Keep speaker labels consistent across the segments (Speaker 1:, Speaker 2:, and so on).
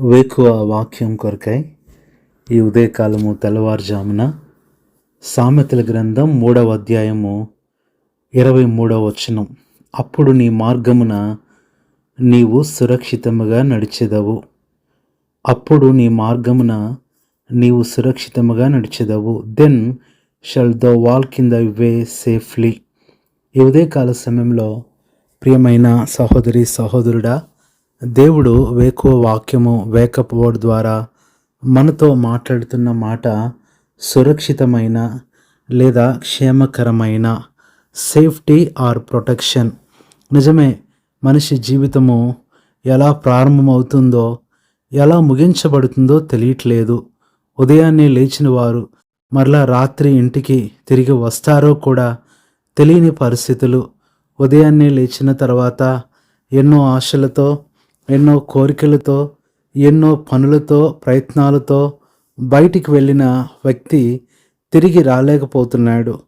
Speaker 1: వేకువ వాక్యం కొరకై ఈ ఉదయకాలము తెల్లవారుజామున సామెతల గ్రంథం మూడవ అధ్యాయము ఇరవై మూడవ వచనం. అప్పుడు నీ మార్గమున నీవు సురక్షితముగా నడిచెదవు. అప్పుడు నీ మార్గమున నీవు సురక్షితముగా నడిచెదవు. Then shall the walk in the way safely ఈ ఉదయకాల సమయంలో ప్రియమైన సహోదరి సహోదరుడా దేవుడు వేకువ వాక్యము వేకప్ వర్డ్ ద్వారా మనతో మాట్లాడుతున్న మాట సురక్షితమైన లేదా క్షేమకరమైన సేఫ్టీ ఆర్ ప్రొటెక్షన్. నిజమే మనిషి జీవితము ఎలా ప్రారంభమవుతుందో ఎలా ముగించబడుతుందో తెలియట్లేదు. ఉదయాన్నే లేచిన వారు మరలా రాత్రి ఇంటికి తిరిగి వస్తారో కూడా తెలియని పరిస్థితులు. ఉదయాన్నే లేచిన తర్వాత ఎన్నో ఆశలతో ఎన్నో కోరికలతో ఎన్నో పనులతో ప్రయత్నాలతో బయటికి వెళ్ళిన వ్యక్తి తిరిగి రాలేకపోతున్నాడు.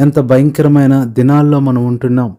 Speaker 1: ఎంత భయంకరమైన దినాల్లో మనం ఉంటున్నాం.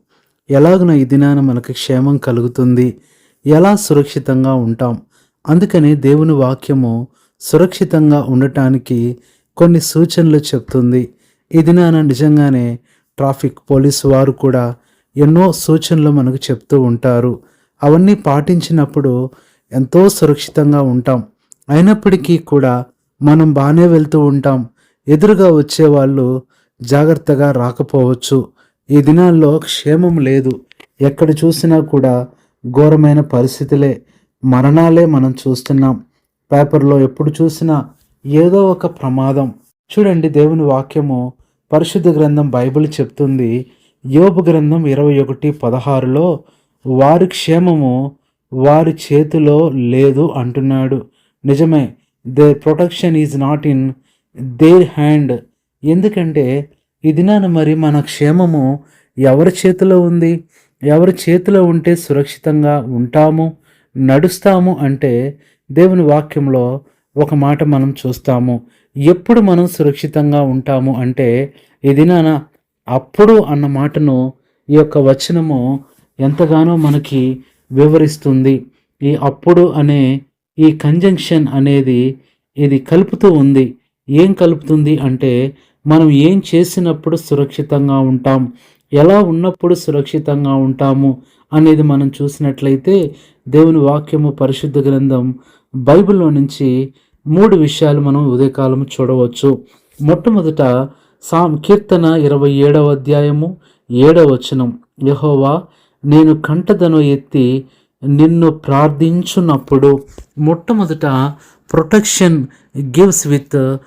Speaker 1: ఎలాగున ఈ దినాన మనకు క్షేమం కలుగుతుంది. ఎలా సురక్షితంగా ఉంటాం. అందుకని దేవుని వాక్యము సురక్షితంగా ఉండటానికి కొన్ని సూచనలు చెప్తుంది. ఈ దినాన నిజంగానే ట్రాఫిక్ పోలీసు వారు కూడా ఎన్నో సూచనలు మనకు చెప్తూ ఉంటారు. అవన్నీ పాటించినప్పుడు ఎంతో సురక్షితంగా ఉంటాం. అయినప్పటికీ కూడా మనం బాగానే వెళ్తూ ఉంటాం. ఎదురుగా వచ్చేవాళ్ళు జాగ్రత్తగా రాకపోవచ్చు. ఈ దినాల్లో క్షేమం లేదు. ఎక్కడ చూసినా కూడా ఘోరమైన పరిస్థితులే మరణాలే మనం చూస్తున్నాం. పేపర్లో ఎప్పుడు చూసినా ఏదో ఒక ప్రమాదం. చూడండి దేవుని వాక్యము పరిశుద్ధ గ్రంథం బైబిల్ చెప్తుంది. యోబు గ్రంథం ఇరవై ఒకటి పదహారులో వారి క్షేమము వారి చేతిలో లేదు అంటున్నాడు. నిజమే the protection is not in their hand ఎందుకంటే ఇది దినాన మరి మన క్షేమము ఎవరి చేతిలో ఉంది? ఎవరి చేతిలో ఉంటే సురక్షితంగా ఉంటాము నడుస్తాము అంటే దేవుని వాక్యంలో ఒక మాట మనం చూస్తాము. ఎప్పుడు మనం సురక్షితంగా ఉంటాము అంటే ఇది నాన్న అప్పుడు అన్న మాటను ఈ యొక్క వచనము ఎంతగానో మనకి వివరిస్తుంది. ఈ అప్పుడు అనే ఈ కంజంక్షన్ అనేది ఇది కలుపుతూ ఉంది. ఏం కలుపుతుంది అంటే మనం ఏం చేసినప్పుడు సురక్షితంగా ఉంటాం. ఎలా ఉన్నప్పుడు సురక్షితంగా ఉంటాము అనేది మనం చూసినట్లయితే దేవుని వాక్యము పరిశుద్ధ గ్రంథం బైబిల్లో నుంచి మూడు విషయాలు మనం ఉదయకాలం చూడవచ్చు. మొట్టమొదట సా కీర్తన ఇరవై ఏడవ అధ్యాయము ఏడవ వచనం. యహోవా నేను కంటదను ఎత్తి నిన్ను ప్రార్థించున్నప్పుడు మొట్టమొదట ప్రొటెక్షన్ గివ్స్ విత్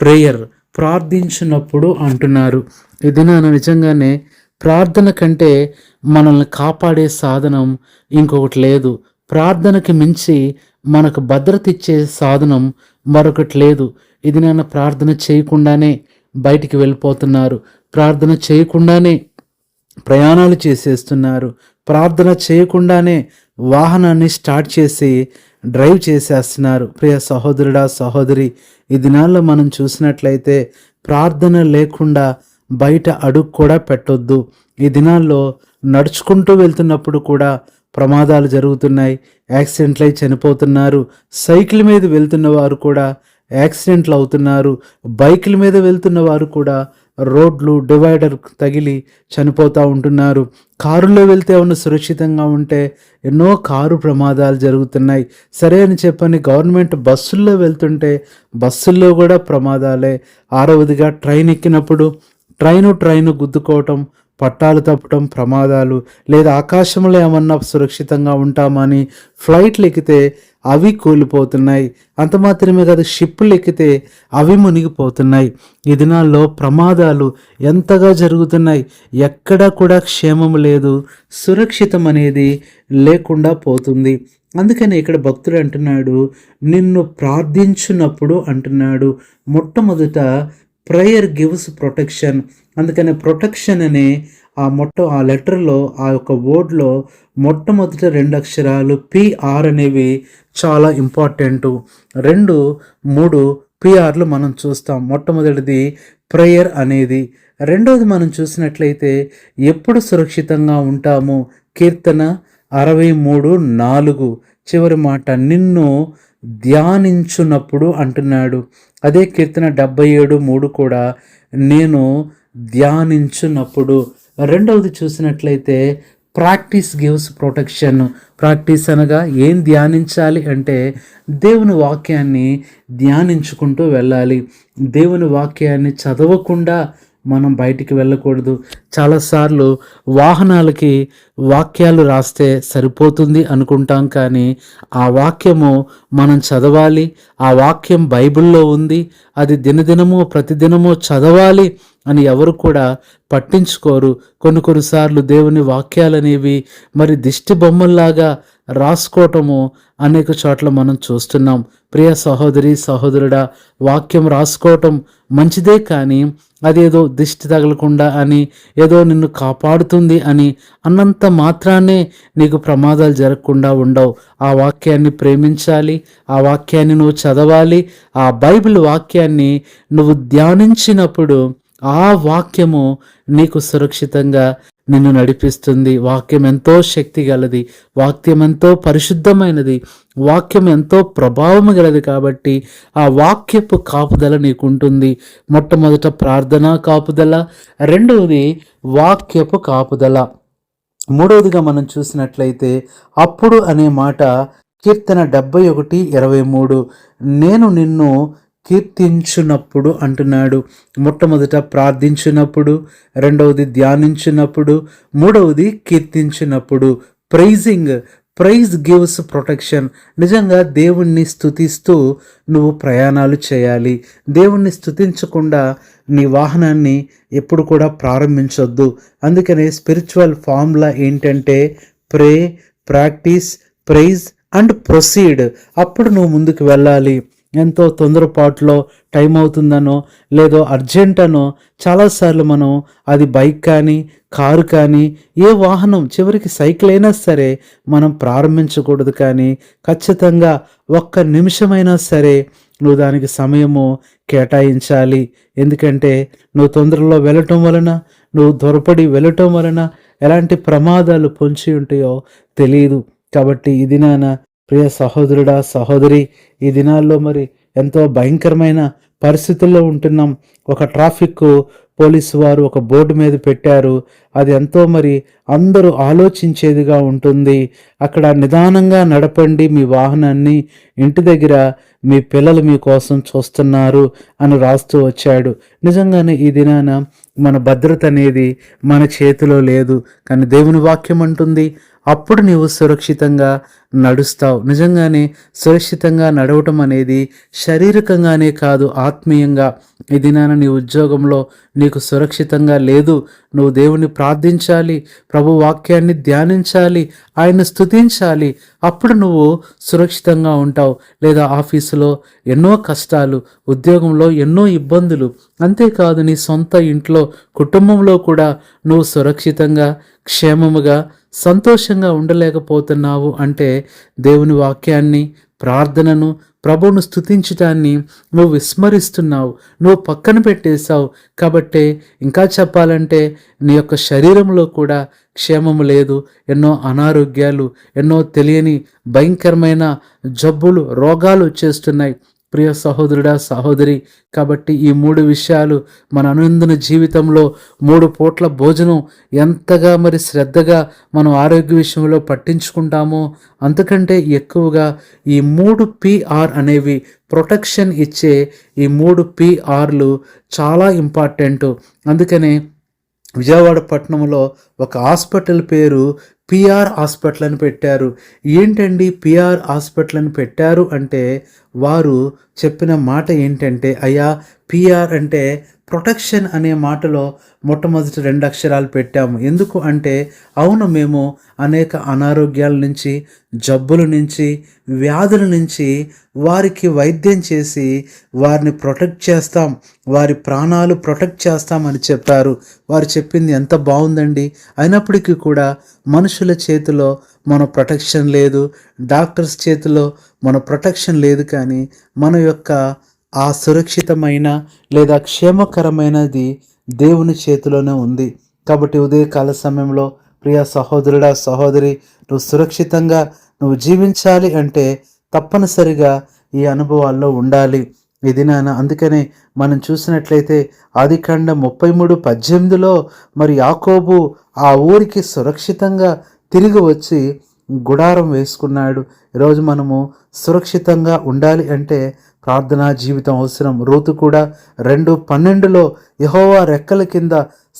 Speaker 1: ప్రేయర్ ప్రార్థించినప్పుడు అంటున్నారు. ఇది నేను నిజంగానే ప్రార్థన కంటే మనల్ని కాపాడే సాధనం ఇంకొకటి లేదు. ప్రార్థనకి మించి మనకు భద్రత ఇచ్చే సాధనం మరొకటి లేదు. ఇది నాన్న ప్రార్థన చేయకుండానే బయటికి వెళ్ళిపోతున్నారు. ప్రార్థన చేయకుండానే ప్రయాణాలు చేసేస్తున్నారు. ప్రార్థన చేయకుండానే వాహనాన్ని స్టార్ట్ చేసి డ్రైవ్ చేసేస్తున్నారు. ప్రియ సహోదరుడా సహోదరి ఈ దినాల్లో మనం చూసినట్లయితే ప్రార్థన లేకుండా బయట అడుగు కూడా పెట్టొద్దు. ఈ దినాల్లో నడుచుకుంటూ వెళ్తున్నప్పుడు కూడా ప్రమాదాలు జరుగుతున్నాయి. యాక్సిడెంట్లు అయి చనిపోతున్నారు. సైకిల్ మీద వెళ్తున్న వారు కూడా యాక్సిడెంట్లు అవుతున్నారు. బైకుల మీద వెళ్తున్న వారు కూడా రోడ్లు డివైడర్ తగిలి చనిపోతూ ఉంటున్నారు. కారులో వెళ్తే ఉన్న సురక్షితంగా ఉంటే ఎన్నో కారు ప్రమాదాలు జరుగుతున్నాయి. సరే అని చెప్పని గవర్నమెంట్ బస్సుల్లో వెళ్తుంటే బస్సుల్లో కూడా ప్రమాదాలే. ఆరవదిగా ట్రైన్ ఎక్కినప్పుడు ట్రైను ట్రైను గుద్దుకోవటం పట్టాలు తప్పటం ప్రమాదాలు లేదా ఆకాశంలో ఏమన్నా సురక్షితంగా ఉంటామని ఫ్లైట్లు ఎక్కితే అవి కూలిపోతున్నాయి. అంత మాత్రమే కాదు షిప్పులు ఎక్కితే అవి మునిగిపోతున్నాయి. ఈ దినాల్లో ప్రమాదాలు ఎంతగా జరుగుతున్నాయి ఎక్కడా కూడా క్షేమం లేదు సురక్షితం అనేది లేకుండా పోతుంది. అందుకని ఇక్కడ భక్తుడు అంటున్నాడు నిన్ను ప్రార్థించున్నప్పుడు అంటున్నాడు. మొట్టమొదట ప్రేయర్ గివ్స్ ప్రొటెక్షన్. అందుకని ప్రొటెక్షన్ అనే ఆ మొట్ట ఆ లెటర్లో ఆ యొక్క వర్డ్లో మొట్టమొదటి రెండు అక్షరాలు పిఆర్ అనేవి చాలా ఇంపార్టెంట్. రెండు మూడు పిఆర్లు మనం చూస్తాం. మొట్టమొదటిది ప్రేయర్ అనేది. రెండవది మనం చూసినట్లయితే ఎప్పుడు సురక్షితంగా ఉంటాము? కీర్తన అరవై మూడు నాలుగు. చివరి మాట నిన్ను ధ్యానించున్నప్పుడు అంటున్నాడు. అదే కీర్తన డెబ్బై ఏడు మూడు కూడా నేను ధ్యానించున్నప్పుడు రెండవది చూసినట్లయితే ప్రాక్టీస్ గివ్స్ ప్రొటెక్షన్. ప్రాక్టీస్ అనగా ఏం ధ్యానించాలి అంటే దేవుని వాక్యాన్ని ధ్యానించుకుంటూ వెళ్ళాలి. దేవుని వాక్యాన్ని చదవకుండా మనం బయటికి వెళ్ళకూడదు. చాలాసార్లు వాహనాలకి వాక్యాలు రాస్తే సరిపోతుంది అనుకుంటాం కానీ ఆ వాక్యము మనం చదవాలి. ఆ వాక్యం బైబిల్లో ఉంది. అది దినదినము ప్రతిదినము చదవాలి అని ఎవరు కూడా పట్టించుకోరు. కొన్ని కొన్నిసార్లు దేవుని వాక్యాలనేవి మరి దిష్టి బొమ్మల్లాగా రాసుకోవటము అనేక చోట్ల మనం చూస్తున్నాం. ప్రియ సహోదరి సహోదరుడా వాక్యం రాసుకోవటం మంచిదే కానీ అదేదో దిష్టి తగలకుండా అని ఏదో నిన్ను కాపాడుతుంది అని అన్నంత మాత్రాన్నే నీకు ప్రమాదాలు జరగకుండా ఉండవు. ఆ వాక్యాన్ని ప్రేమించాలి ఆ వాక్యాన్ని నువ్వు చదవాలి ఆ బైబిల్ వాక్యాన్ని నువ్వు ధ్యానించినప్పుడు ఆ వాక్యము నీకు సురక్షితంగా నిన్ను నడిపిస్తుంది. వాక్యం ఎంతో శక్తి గలది. వాక్యం ఎంతో పరిశుద్ధమైనది. వాక్యం ఎంతో ప్రభావం గలది కాబట్టి ఆ వాక్యపు కాపుదల నీకుంటుంది. మొట్టమొదట ప్రార్థన కాపుదల. రెండవది వాక్యపు కాపుదల. మూడవదిగా మనం చూసినట్లయితే అప్పుడు అనే మాట కీర్తన డెబ్బై ఒకటి ఇరవై మూడు. నేను నిన్ను కీర్తించునప్పుడు అంటున్నాడు. మొట్టమొదట ప్రార్థించినప్పుడు రెండవది ధ్యానించినప్పుడు మూడవది కీర్తించినప్పుడు. Praising praise gives protection. నిజంగా దేవుణ్ణి స్థుతిస్తూ నువ్వు ప్రయాణాలు చేయాలి. దేవుణ్ణి స్థుతించకుండా నీ వాహనాన్ని ఎప్పుడు కూడా ప్రారంభించొద్దు. అందుకనే స్పిరిచువల్ ఫార్ములా ఏంటంటే pray practice praise and proceed. అప్పుడు నువ్వు ముందుకు వెళ్ళాలి. ఎంతో తొందరపాటులో టైం అవుతుందనో లేదో అర్జెంట్ అనో చాలాసార్లు మనం అది బైక్ కానీ కారు కానీ ఏ వాహనం చివరికి సైకిల్ అయినా సరే మనం ప్రారంభించకూడదు కానీ ఖచ్చితంగా ఒక్క నిమిషమైనా సరే నువ్వు దానికి సమయము కేటాయించాలి. ఎందుకంటే నువ్వు తొందరలో వెళ్ళటం వలన నువ్వు దొరపడి వెళ్ళటం వలన ఎలాంటి ప్రమాదాలు పొంచి ఉంటాయో తెలియదు కాబట్టి ఇది నాన్న ప్రియ సహోదరుడా సహోదరి ఈ దినాల్లో మరి ఎంతో భయంకరమైన పరిస్థితుల్లో ఉంటున్నాం. ఒక ట్రాఫిక్ పోలీసు వారు ఒక బోర్డు మీద పెట్టారు. అది ఎంతో మరి అందరూ ఆలోచించేదిగా ఉంటుంది. అక్కడ నిదానంగా నడపండి మీ వాహనాన్ని ఇంటి దగ్గర మీ పిల్లలు మీకోసం చూస్తున్నారు అని రాస్తూ వచ్చాడు. నిజంగానే ఈ దినాన మన భద్రత అనేది మన చేతిలో లేదు కానీ దేవుని వాక్యం అంటుంది అప్పుడు నీవు సురక్షితంగా నడుస్తావు. నిజంగానే సురక్షితంగా నడవటం అనేది శారీరకంగానే కాదు ఆత్మీయంగా. ఇది నాన్న నీ ఉద్యోగంలో నీకు సురక్షితంగా లేదు. నువ్వు దేవుని ప్రార్థించాలి ప్రభు వాక్యాన్ని ధ్యానించాలి ఆయన స్థుతించాలి అప్పుడు నువ్వు సురక్షితంగా ఉంటావు. లేదా ఆఫీసులో ఎన్నో కష్టాలు ఉద్యోగంలో ఎన్నో ఇబ్బందులు. అంతేకాదు నీ సొంత ఇంట్లో కుటుంబంలో కూడా నువ్వు సురక్షితంగా క్షేమముగా సంతోషంగా ఉండలేకపోతున్నావు అంటే దేవుని వాక్యాన్ని ప్రార్థనను ప్రభువును స్థుతించటాన్ని నువ్వు విస్మరిస్తున్నావు. నువ్వు పక్కన పెట్టేశావు. కాబట్టి ఇంకా చెప్పాలంటే నీ యొక్క శరీరంలో కూడా క్షేమము లేదు. ఎన్నో అనారోగ్యాలు ఎన్నో తెలియని భయంకరమైన జబ్బులు రోగాలు వచ్చేస్తున్నాయి. ప్రియ సహోదరుడా సహోదరి కాబట్టి ఈ మూడు విషయాలు మన అనుందిన జీవితంలో మూడు పూట్ల భోజనం ఎంతగా మరి శ్రద్ధగా మనం ఆరోగ్య విషయంలో పట్టించుకుంటామో అంతకంటే ఎక్కువగా ఈ మూడు పిఆర్ అనేవి ప్రొటెక్షన్ ఇచ్చే ఈ మూడు పిఆర్లు చాలా ఇంపార్టెంట్. అందుకనే విజయవాడ పట్టణంలో ఒక హాస్పిటల్ పేరు పిఆర్ హాస్పిటల్ అని పెట్టారు. ఏంటండి పిఆర్ హాస్పిటల్ అని పెట్టారు అంటే వారు చెప్పిన మాట ఏంటంటే అయ్యా పిఆర్ అంటే ప్రొటెక్షన్ అనే మాటలో మొట్టమొదటి రెండు అక్షరాలు పెట్టాము. ఎందుకు అంటే అవును మేము అనేక అనారోగ్యాల నుంచి జబ్బుల నుంచి వ్యాధుల నుంచి వారికి వైద్యం చేసి వారిని ప్రొటెక్ట్ చేస్తాం. వారి ప్రాణాలు ప్రొటెక్ట్ చేస్తామని చెప్పారు. వారు చెప్పింది ఎంత బాగుందండి. అయినప్పటికీ కూడా మనుషుల చేతిలో మన ప్రొటెక్షన్ లేదు. డాక్టర్స్ చేతిలో మన ప్రొటెక్షన్ లేదు కానీ మన యొక్క ఆ సురక్షితమైన లేదా క్షేమకరమైనది దేవుని చేతిలోనే ఉంది. కాబట్టి ఉదయకాల సమయంలో ప్రియ సహోదరుడా సహోదరి నువ్వు సురక్షితంగా నువ్వు జీవించాలి అంటే తప్పనిసరిగా ఈ అనుభవాల్లో ఉండాలి. ఇది నాన్న అందుకనే మనం చూసినట్లయితే ఆదికాండ ముప్పై మూడు పద్దెనిమిదిలో మరి యాకోబు ఆ ఊరికి సురక్షితంగా తిరిగి వచ్చి గుడారం వేసుకున్నాడు. ఈరోజు మనము సురక్షితంగా ఉండాలి అంటే ప్రార్థనా జీవితం అవసరం. రోతు కూడా రెండు పన్నెండులో యహోవా రెక్కల కింద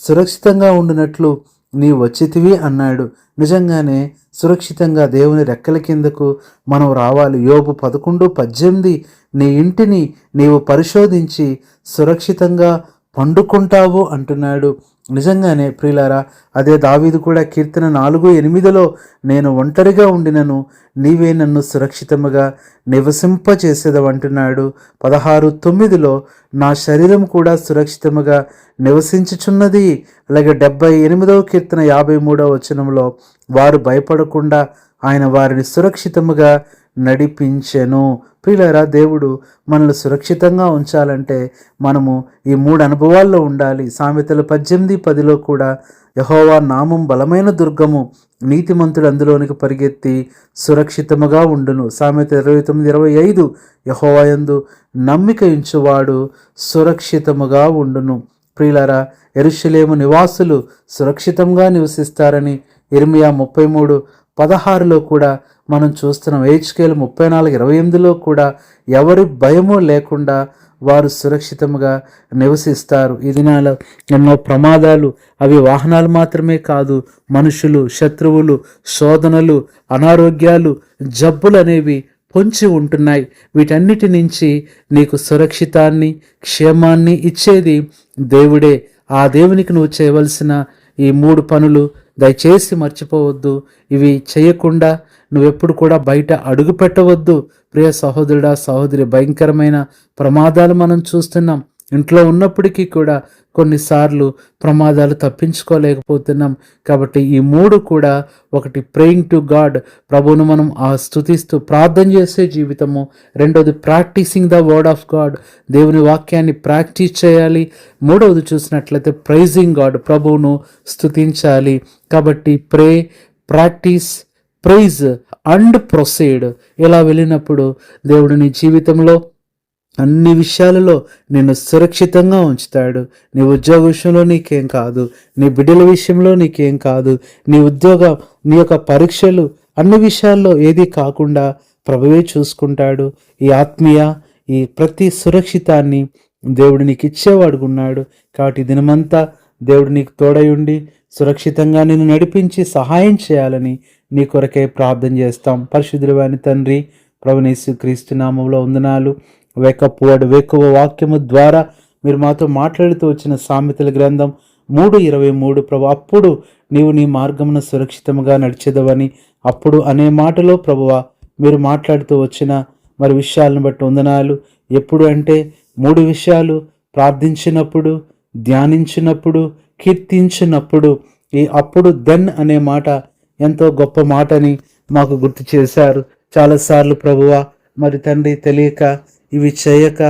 Speaker 1: సురక్షితంగా ఉండినట్లు నీ వచ్చితివి అన్నాడు. నిజంగానే సురక్షితంగా దేవుని రెక్కల కిందకు మనం రావాలి. యోబు పదకొండు పద్దెనిమిది నీ ఇంటిని నీవు పరిశోధించి సురక్షితంగా పండుకుంటావు అంటున్నాడు. నిజంగానే ప్రియులారా అదే దావీదు కూడా కీర్తన నాలుగు ఎనిమిదిలో నేను ఒంటరిగా ఉండినను నీవే నన్ను సురక్షితముగా నివసింపచేసేదవంటున్నాడు పదహారు తొమ్మిదిలో నా శరీరం కూడా సురక్షితముగా నివసించుచున్నది అలాగే డెబ్బై ఎనిమిదవ కీర్తన యాభై మూడవ వచనంలో వారు భయపడకుండా ఆయన వారిని సురక్షితముగా నడిపించెను. ప్రియులరా దేవుడు మనల్ని సురక్షితంగా ఉంచాలంటే మనము ఈ మూడు అనుభవాల్లో ఉండాలి. సామెతలు పద్దెనిమిది పదిలో కూడా యహోవా నామం బలమైన దుర్గము నీతిమంతుడు అందులోనికి పరిగెత్తి సురక్షితముగా ఉండును. సామెత ఇరవై తొమ్మిది ఇరవై ఐదు యహోవాయందు నమ్మిక ఇంచువాడు సురక్షితముగా ఉండును. ప్రియులారా ఎరుషులేము నివాసులు సురక్షితంగా నివసిస్తారని ఇర్మియా ముప్పై మూడు పదహారులో కూడా మనం చూస్తున్నాం. హెచ్కేల్ ముప్పై నాలుగు ఇరవై ఎనిమిదిలో కూడా ఎవరి భయము లేకుండా వారు సురక్షితంగా నివసిస్తారు. ఈ దినాల ఎన్నో ప్రమాదాలు అవి వాహనాలు మాత్రమే కాదు మనుషులు శత్రువులు శోధనలు అనారోగ్యాలు జబ్బులు అనేవి పొంచి ఉంటున్నాయి. వీటన్నిటి నుంచి నీకు సురక్షితాన్ని క్షేమాన్ని ఇచ్చేది దేవుడే. ఆ దేవునికి నువ్వు చేయవలసిన ఈ మూడు పనులు దయచేసి మర్చిపోవద్దు. ఇవి చేయకుండా నువ్వెప్పుడు కూడా బయట అడుగు పెట్టవద్దు. ప్రియ సహోదరుడా సహోదరి భయంకరమైన ప్రమాదాలు మనం చూస్తున్నాం. ఇంట్లో ఉన్నప్పటికీ కూడా కొన్నిసార్లు ప్రమాదాలు తప్పించుకోలేకపోతున్నాం. కాబట్టి ఈ మూడు కూడా ఒకటి ప్రేయింగ్ టు గాడ్. ప్రభువును మనం ఆ స్థుతిస్తూ ప్రార్థన చేసే జీవితము. రెండవది practicing the word of God. దేవుని వాక్యాన్ని ప్రాక్టీస్ చేయాలి. మూడవది చూసినట్లయితే ప్రైజింగ్ గాడ్. ప్రభువును స్థుతించాలి కాబట్టి pray practice praise and proceed. ఇలా వెళ్ళినప్పుడు దేవుడు నీ జీవితంలో అన్ని విషయాలలో నిన్ను సురక్షితంగా ఉంచుతాడు. నీ ఉద్యోగ విషయంలో నీకేం కాదు. నీ బిడ్డల విషయంలో నీకేం కాదు. నీ ఉద్యోగ నీ యొక్క పరీక్షలు అన్ని విషయాల్లో ఏది కాకుండా ప్రభువే చూసుకుంటాడు. ఈ ఆత్మీయ ఈ ప్రతి సురక్షితాన్ని దేవుడు నీకు ఇచ్చేవాడుకున్నాడు కాబట్టి దినమంతా దేవుడు నీకు తోడై ఉండి సురక్షితంగా నిన్ను నడిపించి సహాయం చేయాలని నీ కొరకే ప్రార్థన చేస్తాం. పరిశుద్ధుడు తండ్రి ప్రవణేశు క్రీస్తు నామంలో వందనాలు. వేకప్ వేకువ వాక్యము ద్వారా మీరు మాతో మాట్లాడుతూ వచ్చిన సామెతల గ్రంథం మూడు ఇరవై మూడు. ప్రభు అప్పుడు నీవు నీ మార్గమును సురక్షితముగా నడిచేదవని అప్పుడు అనే మాటలో ప్రభువ మీరు మాట్లాడుతూ వచ్చిన మరి విషయాలను బట్టి వందనాలు. ఎప్పుడు అంటే మూడు విషయాలు ప్రార్థించినప్పుడు ధ్యానించినప్పుడు కీర్తించినప్పుడు ఈ అప్పుడు దెన్ అనే మాట ఎంతో గొప్ప మాటని మాకు గుర్తు చేశారు. చాలాసార్లు ప్రభువ మరి తండ్రి తెలియక ఇవి చేయక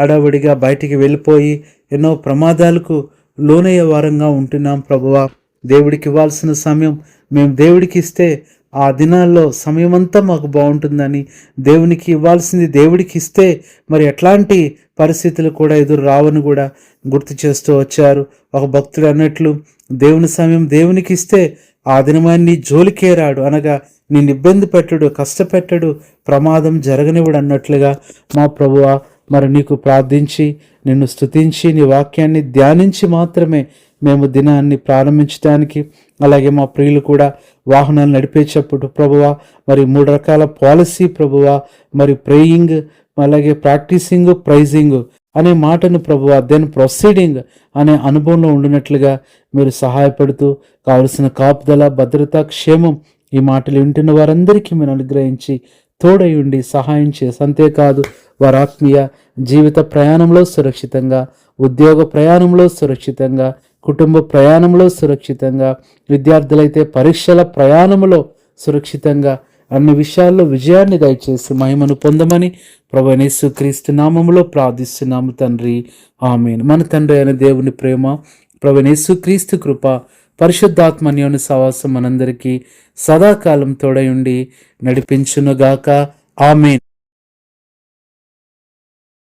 Speaker 1: హడావుడిగా బయటికి వెళ్ళిపోయి ఎన్నో ప్రమాదాలకు లోనయ్యే వారంగా ఉంటున్నాం ప్రభువ. దేవుడికి ఇవ్వాల్సిన సమయం మేము దేవుడికి ఇస్తే ఆ దినాల్లో సమయం అంతా మాకు బాగుంటుందని దేవునికి ఇవ్వాల్సింది దేవుడికి ఇస్తే మరి ఎట్లాంటి పరిస్థితులు కూడా ఎదురు రావని కూడా గుర్తు చేస్తూ వచ్చారు. ఒక భక్తుడు అన్నట్లు దేవుని సమయం దేవునికి ఇస్తే ఆ దినమాన్ని జోలికే రాడు అనగా నేను ఇబ్బంది పెట్టడు కష్టపెట్టడు ప్రమాదం జరగనివ్వడు అన్నట్లుగా మా ప్రభువ మరి నీకు ప్రార్థించి నిన్ను స్తుతించి నీ వాక్యాన్ని ధ్యానించి మాత్రమే మేము దినాన్ని ప్రారంభించడానికి అలాగే మా ప్రియులు కూడా వాహనాలు నడిపేటప్పుడు ప్రభువ మరి మూడు రకాల పాలసీ ప్రభువ మరి ప్రేయింగ్ అలాగే ప్రాక్టీసింగ్ ప్రైజింగ్ అనే మాటను ప్రభు దెన్ ప్రొసీడింగ్ అనే అనుభవంలో ఉండినట్లుగా మీరు సహాయపడుతూ కావలసిన కాపుదల భద్రత క్షేమం ఈ మాటలు వింటున్న వారందరికీ మీరు అనుగ్రహించి తోడై ఉండి సహాయం చేసి అంతేకాదు వారి ఆత్మీయ జీవిత ప్రయాణంలో సురక్షితంగా ఉద్యోగ ప్రయాణంలో సురక్షితంగా కుటుంబ ప్రయాణంలో సురక్షితంగా విద్యార్థులైతే పరీక్షల ప్రయాణంలో సురక్షితంగా అన్ని విషయాల్లో విజయాన్ని దయచేసి మహిమను పొందమని ప్రభనేసు క్రీస్తు నామములో ప్రార్థిస్తున్నాము తండ్రి. ఆమె మన తండ్రి అయిన దేవుని ప్రేమ ప్రభనేసు క్రీస్తు కృప పరిశుద్ధాత్మన్యోని సవాసం మనందరికీ సదాకాలం తోడయుండి నడిపించునుగాక. ఆమెన్.